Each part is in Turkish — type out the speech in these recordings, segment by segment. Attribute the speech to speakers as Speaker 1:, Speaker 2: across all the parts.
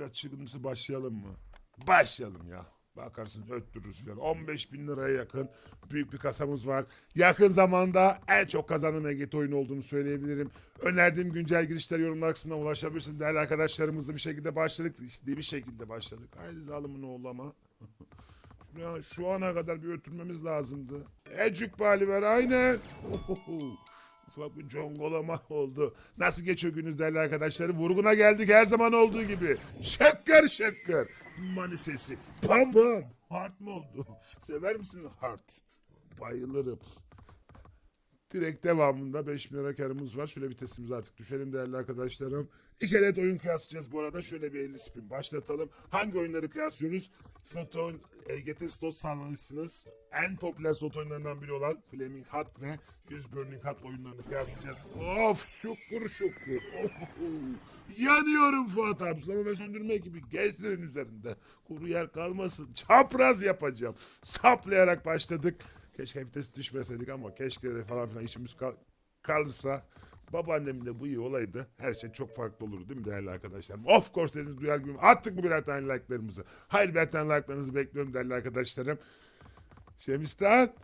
Speaker 1: biraz çılgınımsı başlayalım mı? Başlayalım ya. Bakarsın öttürürüz falan. 15 bin liraya yakın büyük bir kasamız var. Yakın zamanda en çok kazanan EGT oyunu olduğunu söyleyebilirim. Önerdiğim güncel girişler yorumlar kısmına ulaşabilirsiniz. Değerli arkadaşlarımızla bir şekilde başladık. İstediği bir şekilde başladık. Haydi zalimin oğlu ama. Şu ana kadar bir ötürmemiz lazımdı. Ecük bali ver aynen. Bir congolama oldu. Nasıl geçiyor gününüz değerli arkadaşlarım? Vurguna geldik her zaman olduğu gibi. Şekker şekker. Mani sesi. Pam pam. Hard mı oldu? Sever misiniz hard? Bayılırım. Direkt devamında 5000 lira karımız var. Şöyle vitesimizi artık düşelim değerli arkadaşlarım. İki adet oyun kıyaslayacağız bu arada. Şöyle bir 50 spin başlatalım. Hangi oyunları kıyaslıyoruz? Slot oyun, EGT slot sarmalısınız. En popüler slot oyunlarından biri olan Flaming Hot ve 100 Burning Hot oyunlarını kıyaslayacağız. Of şukur şukur. Yanıyorum Fuat abi. Sulama ve söndürme ekibi gezdirin üzerinde. Kuru yer kalmasın. Çapraz yapacağım. Saplayarak başladık. Keşke vitesi düşmeseydik ama keşke falan filan işimiz kal- kalırsa babaannemin de bu iyi olaydı. Her şey çok farklı olurdu değil mi değerli arkadaşlarım? Of course dediniz duyar gibi. Attık mı birer tane like'larımızı? Hayır birer tane like'larınızı bekliyorum değerli arkadaşlarım. Şemistan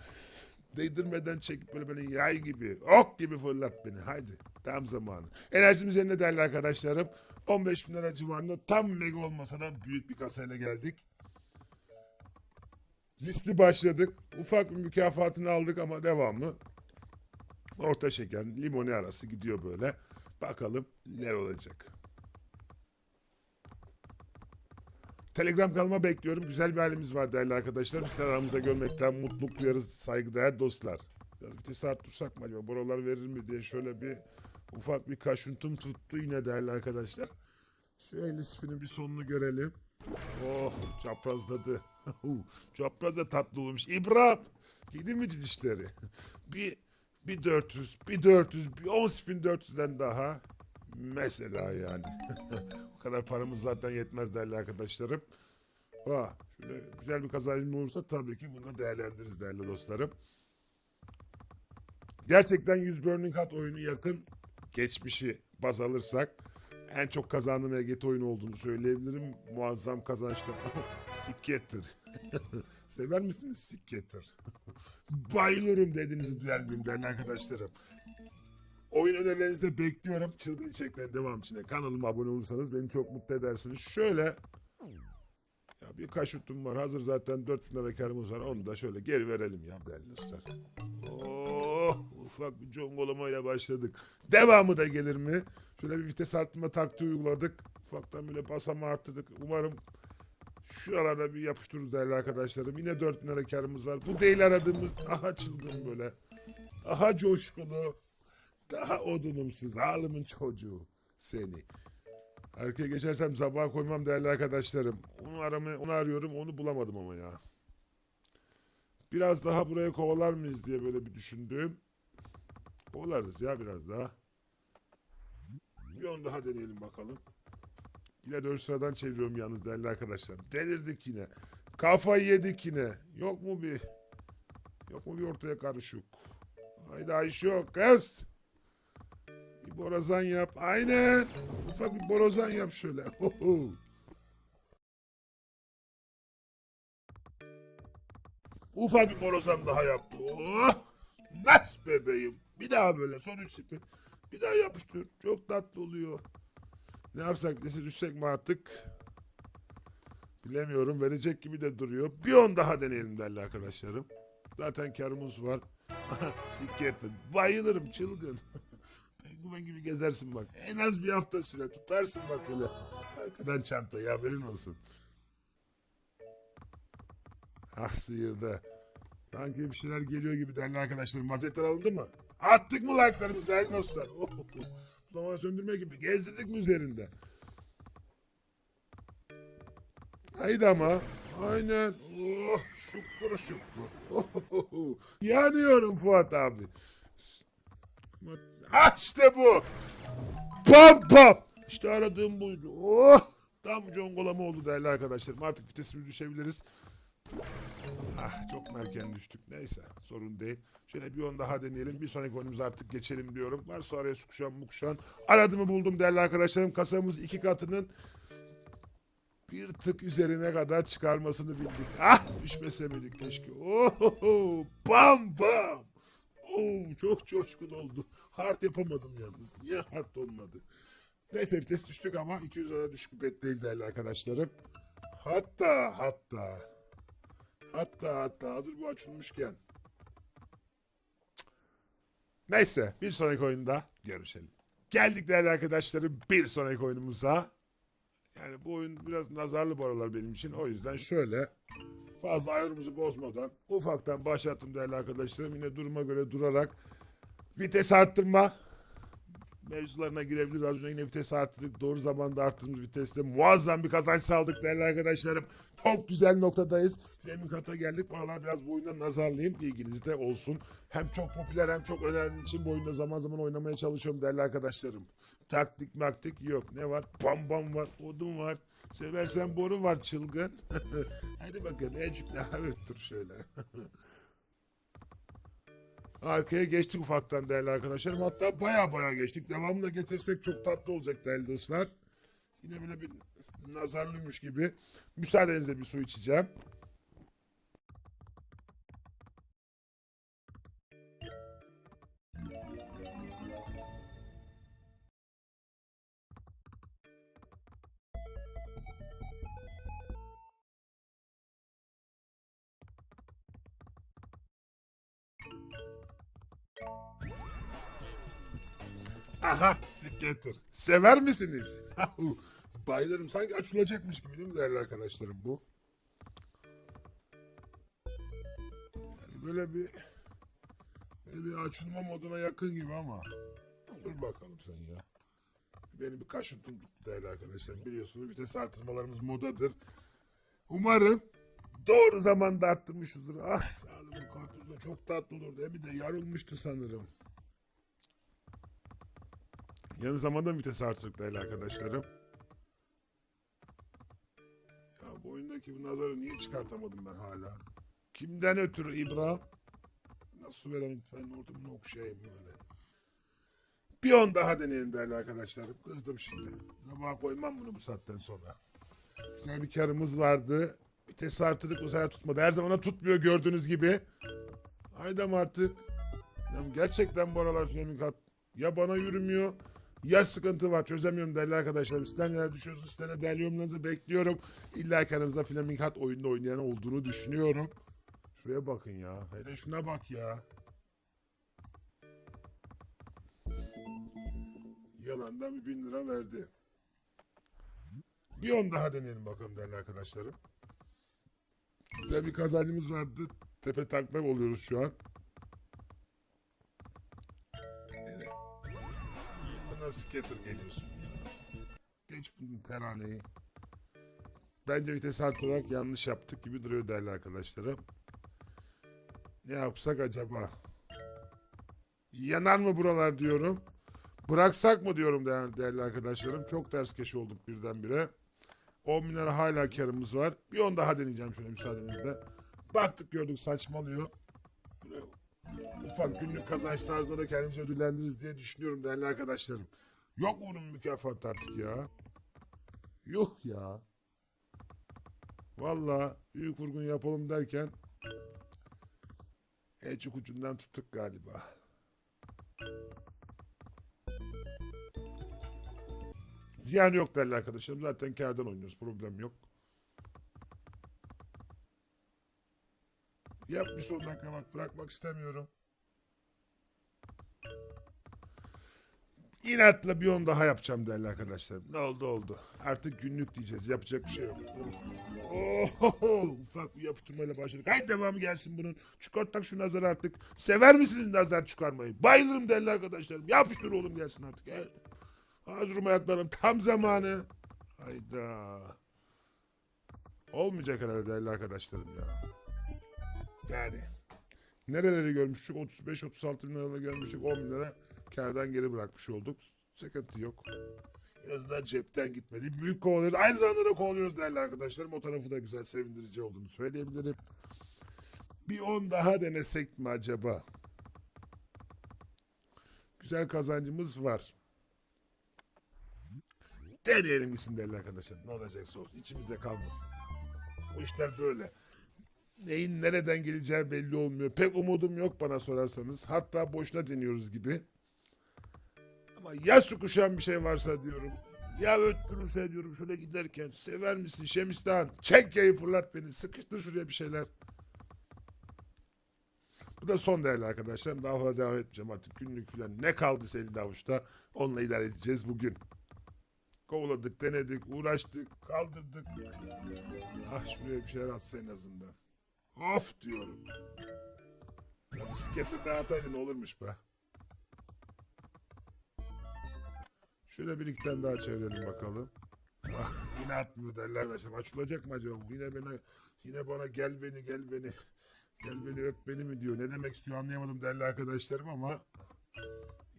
Speaker 1: değdirmeden çekip böyle böyle yay gibi, ok gibi fırlat beni. Haydi tam zamanı. Enerjimiz yerine değerli arkadaşlarım. 15 bin lira civarında tam mega olmasa da büyük bir kasayla geldik. Riskli başladık. Ufak bir mükafatını aldık ama devamlı orta şeker, limoni arası gidiyor böyle. Bakalım neler olacak. Telegram kanalıma bekliyorum. Güzel bir halimiz var değerli arkadaşlar. Biz aramızda görmekten mutluluk duyarız saygıdeğer dostlar. Biraz vitesi arttırsak mı acaba? Buralar verir mi diye şöyle bir ufak bir kaşıntım tuttu yine değerli arkadaşlar. Şu 50 spinin bir sonunu görelim. Oh çaprazladı. Çapraz da tatlı olmuş. İbrahim yedi mi dişleri? bir bir 400, bir 400, bir 10 spin 400'den daha. Mesela yani. o kadar paramız zaten yetmez değerli arkadaşlarım. Ha, şöyle güzel bir kazancım olursa tabii ki bunu da değerlendiririz değerli dostlarım. Gerçekten 100 Burning Hot oyunu yakın geçmişi baz alırsak en çok kazandığım EGT oyunu olduğunu söyleyebilirim. Muazzam kazançlı. Sikketir. Sever misiniz sikketir? Bayılırım dediğinizi duyar gibiyim değerli arkadaşlarım. Oyun önerilerinizi de bekliyorum. Çılgın içeriklerin devam için de kanalıma abone olursanız beni çok mutlu edersiniz. Şöyle ya bir kaşutum var. Hazır zaten 4000 lira karımız var. Onu da şöyle geri verelim ya değerli dostlar. Oh, ufak bir congolamayla başladık. Devamı da gelir mi? Şöyle bir vites arttırma taktiği uyguladık. Ufaktan böyle basama arttırdık. Umarım şuralarda bir yapıştırırız değerli arkadaşlarım. Yine 4000 lira karımız var. Bu değil aradığımız daha çılgın böyle. Daha coşkulu. Daha odunumsuz. Halımın çocuğu. Seni. Arkaya geçersem sabaha koymam değerli arkadaşlarım. Onu aramaya, onu arıyorum. Onu bulamadım ama ya. Biraz daha buraya kovalar mıyız diye böyle bir düşündüm. Kovalarız ya biraz daha. Bir on daha deneyelim bakalım. Yine dört sıradan çeviriyorum yalnız değerli arkadaşlar. Delirdik yine. Kafayı yedik yine. Yok mu bir? Yok mu bir ortaya karışık? Haydi Ayşe yok kız. Bir borazan yap. Aynen. Ufak bir borazan yap şöyle. Hoho. Ufak bir borazan daha yaptı. Oh! Nas bebeğim. Bir daha böyle son üç spin. Bir daha yapıştır. Çok tatlı oluyor. Ne yapsak desi düşsek mi artık? Bilemiyorum. Verecek gibi de duruyor. Bir on daha deneyelim değerli arkadaşlarım. Zaten karımız var. Sikketin. Bayılırım çılgın. Penguen gibi gezersin bak. En az bir hafta süre tutarsın bak böyle. Arkadan çantayı haberin olsun. Ah sıyırdı. Sanki bir şeyler geliyor gibi değerli arkadaşlarım. Vazetler alındı mı? Attık mı like'larımızı değerli dostlar? Oh, oh, oh. Zaman söndürme gibi gezdirdik mi üzerinde? Haydi ama. Aynen. Oh, şükür şükür. Oh, oh, oh. Yanıyorum Fuat abi. Ha işte bu. Pam pam. İşte aradığım buydu. Oh. Tam congolama oldu değerli arkadaşlarım. Artık vitesimizi düşebiliriz. Ah çok mu erken düştük. Neyse sorun değil. Şöyle bir on daha deneyelim. Bir sonraki oyunumuza artık geçelim diyorum. Varsa araya sukuşan mukuşan. Aradığımı buldum değerli arkadaşlarım. Kasamız iki katının bir tık üzerine kadar çıkarmasını bildik. Ah düşmese miydik keşke. Oho, bam bam. Oo, çok coşkun oldu. Hard yapamadım yalnız. Niye hard olmadı? Neyse vites düştük ama 200 lira düşük bet değil değerli arkadaşlarım. Hatta hatta hatta hatta hazır bu açılmışken Neyse bir sonraki oyunda görüşelim. Geldik değerli arkadaşlarım bir sonraki oyunumuza. Yani bu oyun biraz nazarlı bu aralar benim için. O yüzden şöyle fazla ayarımızı bozmadan ufaktan başlattım değerli arkadaşlarım. Yine duruma göre durarak vites arttırma mevzularına girebiliriz. Az önce yine vites arttırdık. Doğru zamanda arttırdığımız viteste muazzam bir kazanç sağladık değerli arkadaşlarım. Çok güzel noktadayız. Fleming Kata geldik. Bu aralar biraz bu oyundan nazarlıyım. Bilginizde olsun. Hem çok popüler hem çok önemli için bu oyunda zaman zaman oynamaya çalışıyorum değerli arkadaşlarım. Taktik maktik yok. Ne var? Bam bam var. Odun var. Seversen boru var çılgın. Hadi bakalım. Ecik daha öttür şöyle. Arkaya geçtik ufaktan değerli arkadaşlarım. Hatta baya baya geçtik. Devamını getirsek çok tatlı olacak değerli dostlar. Yine böyle bir nazarlıymış gibi. Müsaadenizle bir su içeceğim. Aha skater. Sever misiniz? Bayılırım. Sanki açılacakmış gibi değil mi değerli arkadaşlarım bu? Yani böyle bir böyle bir açılma moduna yakın gibi ama dur bakalım sen ya. Benim bir kaşıntım değerli arkadaşlarım. Biliyorsunuz vites artırmalarımız modadır. Umarım doğru zamanda arttırmışızdır. Ah sağ olun çok tatlı olur. Bir de yarılmıştı sanırım. Yanı zamanda vites artırdık değerli arkadaşlarım. Ya bu oyundaki bu nazarı niye çıkartamadım ben hala? Kimden ötürü İbrahim? Nasıl veren lütfen ortamını okşayayım böyle. Bir on daha deneyelim değerli arkadaşlarım. Kızdım şimdi. Sabah koymam bunu bu saatten sonra. Güzel bir karımız vardı. Vites artırdık bu sefer tutmadı. Her zaman tutmuyor gördüğünüz gibi. Haydam artık. Ya gerçekten bu aralar Fleming hat ya bana yürümüyor ya sıkıntı var çözemiyorum değerli arkadaşlar. Sizler neler düşünüyorsunuz? Sizlere değerli yorumlarınızı bekliyorum. İlla ki aranızda Flaming Hat oyunda oynayan olduğunu düşünüyorum. Şuraya bakın ya. Hele şuna bak ya. Yalandan bir bin lira verdi. Bir on daha deneyelim bakalım değerli arkadaşlarım. Güzel bir kazancımız vardı. Tepe taklak oluyoruz şu an. Bana skater geliyorsun ya. Geç bunun teraneyi. Bence vites arttırarak yanlış yaptık gibi duruyor değerli arkadaşlarım. Ne yapsak acaba? Yanar mı buralar diyorum. Bıraksak mı diyorum değerli, değerli arkadaşlarım. Çok ters keşi olduk birdenbire. 10 bin hala karımız var. Bir on daha deneyeceğim şöyle müsaadenizle. Baktık gördük saçmalıyor. Ufak günlük kazanç tarzları kendimizi ödüllendiririz diye düşünüyorum değerli arkadaşlarım. Yok bunun mükafatı artık ya? Yuh ya. Valla büyük vurgun yapalım derken Ecik ucundan tuttuk galiba. Ziyan yok değerli arkadaşlarım. Zaten kardan oynuyoruz. Problem yok. Yap bir son dakika bak. Bırakmak istemiyorum. İnatla bir on daha yapacağım değerli arkadaşlarım. Ne oldu oldu. Artık günlük diyeceğiz. Yapacak bir şey yok. Oho, ufak bir yapıştırmayla başladık. Haydi devamı gelsin bunun. Çıkarttak şu nazarı artık. Sever misiniz nazar çıkarmayı? Bayılırım değerli arkadaşlarım. Yapıştır oğlum gelsin artık. Gel. Hazırım ayaklarım. Tam zamanı. Hayda. Olmayacak herhalde değerli arkadaşlarım ya. Yani. Nereleri görmüştük? 35-36 bin liraları görmüştük. 10 bin lira kardan geri bırakmış olduk. Sıkıntı yok. En azından cepten gitmedi. Büyük kovalıyoruz. Aynı zamanda da kovalıyoruz değerli arkadaşlarım. O tarafı da güzel, sevindirici olduğunu söyleyebilirim. Bir 10 daha denesek mi acaba? Güzel kazancımız var. Deneyelim gitsin değerli arkadaşlar. Ne olacaksa olsun. içimizde kalmasın. Bu işler böyle. Neyin nereden geleceği belli olmuyor. Pek umudum yok bana sorarsanız. Hatta boşuna deniyoruz gibi. Ama ya su kuşan bir şey varsa diyorum. Ya öttürürse diyorum şöyle giderken. Sever misin Şemistan? Çek yayı fırlat beni. Sıkıştır şuraya bir şeyler. Bu da son değerli arkadaşlarım. Daha fazla devam etmeyeceğim artık. Günlük falan ne kaldıysa elde avuçta. Onunla idare edeceğiz bugün. Kovaladık, denedik, uğraştık, kaldırdık. Ah şuraya bir şeyler atsa en azından. Of diyorum. Ya bisikleti dağıtaydın olurmuş be. Şöyle bir daha çevirelim bakalım. Bak yine atmıyor derler arkadaşlar. Açılacak mı acaba? Yine bana yine bana gel beni gel beni. Gel beni öp beni mi diyor. Ne demek istiyor anlayamadım değerli arkadaşlarım ama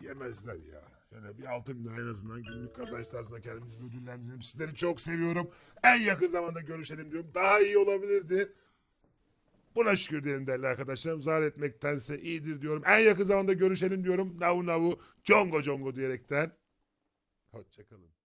Speaker 1: yemezler ya. Yani bir altın lira en azından günlük kazanç tarzında kendimizi ödüllendirelim. Sizleri çok seviyorum. En yakın zamanda görüşelim diyorum. Daha iyi olabilirdi. Buna şükür diyelim değerli arkadaşlarım. Zar etmektense iyidir diyorum. En yakın zamanda görüşelim diyorum. Navu navu, congo congo diyerekten. Hoşçakalın.